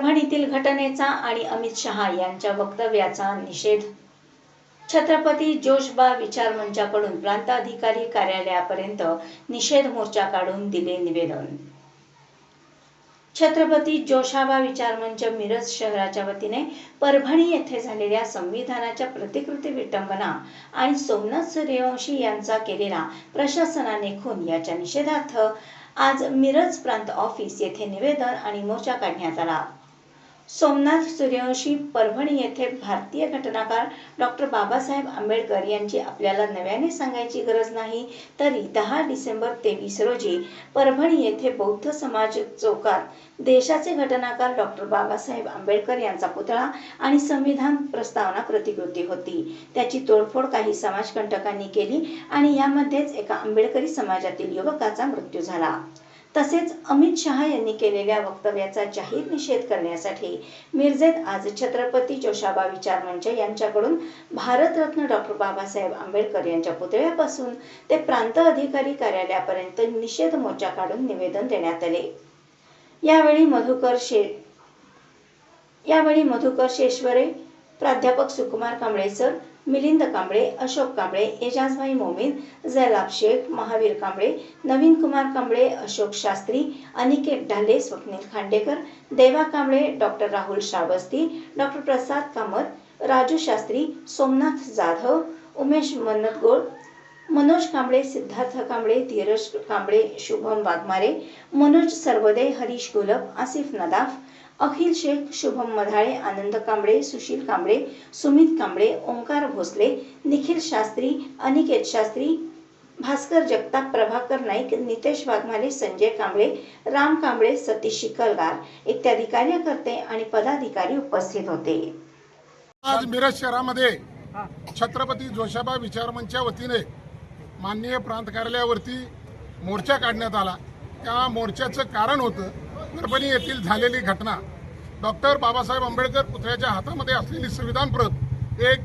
परभणीतील घटनेचा आणि अमित शहा यांच्या वक्तव्याचा निषेध. छत्रपती जोशबा विचार मंचाकडून प्रांताधिकारी कार्यालयापर्यंत निषेध मोर्चा काढून दिले निवेदन. छत्रपती जोशाबा विचार मंच मिरज शहराच्या वतीने परभणी येथे झालेल्या संविधानाच्या प्रतिकृती विटंबना आणि सोमनाथ सूर्यवंशी यांचा केलेला प्रशासनाने खून याच्या निषेधार्थ आज मिरज प्रांत ऑफिस येथे निवेदन आणि मोर्चा काढण्यात आला. सोमनाथ सूर्यवंशी परभणी येथे भारतीय घटनाकार डॉक्टर बाबासाहेब आंबेडकर यांची आपल्याला नव्याने सांगायची गरज नाही तरी दहा डिसेंबर तेवीस रोजी परभणी येथे बौद्ध समाज चौकात देशाचे घटनाकार डॉक्टर बाबासाहेब आंबेडकर यांचा पुतळा आणि संविधान प्रस्तावना प्रतिकृती होती. त्याची तोडफोड काही समाजकंटकांनी केली आणि यामध्येच एका आंबेडकरी समाजातील युवकाचा मृत्यू झाला. तसेच अमित शहा यांनी केलेल्या वक्तव्याचा जाहीर निषेध करण्यासाठी मिरजेत आज छत्रपती जोशाबा विचार मंच यांच्याकडून भारतरत्न डॉक्टर बाबासाहेब आंबेडकर यांच्या पुतळ्यापासून ते प्रांत अधिकारी कार्यालयापर्यंत निषेध मोर्चा काढून निवेदन देण्यात आले. यावेळी मधुकर शे यावेळी मधुकर शेश्वरे प्राध्यापक Sukumar Kamble sir Milind Kamble Ashok Kamble Ejazbhai Momin Jailab Shaikh Mahavir Kamble Navin Kumar Kamble Ashok Shastri Aniket Dhale Swapnil Khandekar Deva Kamble doctor Rahul Shravasti doctor Prasad Kamat Raju Shastri Somnath Jadhav Umesh Mannatgol Manoj Kamble Siddharth Kamble Dhiraj Kamble Shubham Waghmare Manoj Sarvade Harish Gulab Asif Nadaf Akhil Shaikh Shubham Madhale Anand Kamble Sushil Kamble Sumit Kamble Omkar Bhosale Nikhil Shastri Aniket Shastri Bhaskar Jagtap Prabhakar Naik Nitesh Waghmare Sanjay Kamble Ram Kamble Satish Shikalgar इत्यादी कार्यकर्ते आणि पदाधिकारी उपस्थित होते. आज मिरज शहरामध्ये छत्रपती जोशाबा विचारमंचच्या वतीने माननीय प्रांत कार्यालयावरती मोर्चा काढण्यात आला. त्या मोर्चाचं कारण होतं परभणी येथील झालेली घटना. डॉक्टर बाबासाहेब आंबेडकर पुतळ्याच्या हातामध्ये असलेली संविधान प्रत एक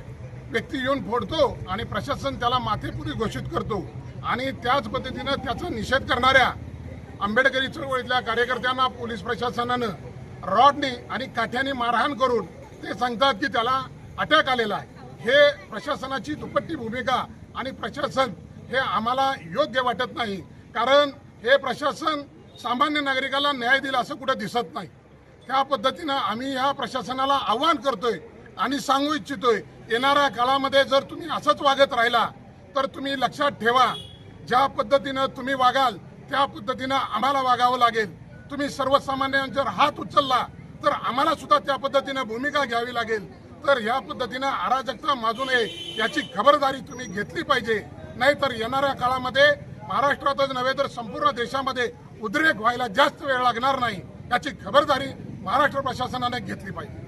व्यक्ती येऊन फोडतो आणि प्रशासन त्याला माथेपुरी घोषित करतो आणि त्याच पद्धतीनं त्याचा निषेध करणाऱ्या आंबेडकरी चळवळीतल्या कार्यकर्त्यांना पोलीस प्रशासनानं रॉडने आणि काठ्याने मारहाण करून ते सांगतात की त्याला अटॅक आलेला आहे. हे प्रशासनाची दुपट्टी भूमिका आणि प्रशासन हे आम्हाला योग्य वाटत नाही. कारण हे प्रशासन सामान्य नागरिकाला न्याय दिला असं कुठं दिसत नाही. त्या पद्धतीनं आम्ही या प्रशासनाला आव्हान करतोय आणि सांगू इच्छितोय येणाऱ्या काळामध्ये जर तुम्ही असंच वागत राहिला तर तुम्ही लक्षात ठेवा ज्या पद्धतीनं तुम्ही वागाल त्या पद्धतीनं आम्हाला वागावं लागेल. तुम्ही सर्वसामान्यांवर हात उचलला तर आम्हाला सुद्धा त्या पद्धतीनं भूमिका घ्यावी लागेल. तर या पद्धतीनं अराजकता माजू नये याची खबरदारी तुम्ही घेतली पाहिजे. नाहीतर येणाऱ्या काळामध्ये महाराष्ट्रातच नव्हे तर संपूर्ण देशामध्ये उद्रेक व्हायला जास्त वेळ लागणार नाही याची खबरदारी महाराष्ट्र प्रशासनाने घेतली पाहिजे.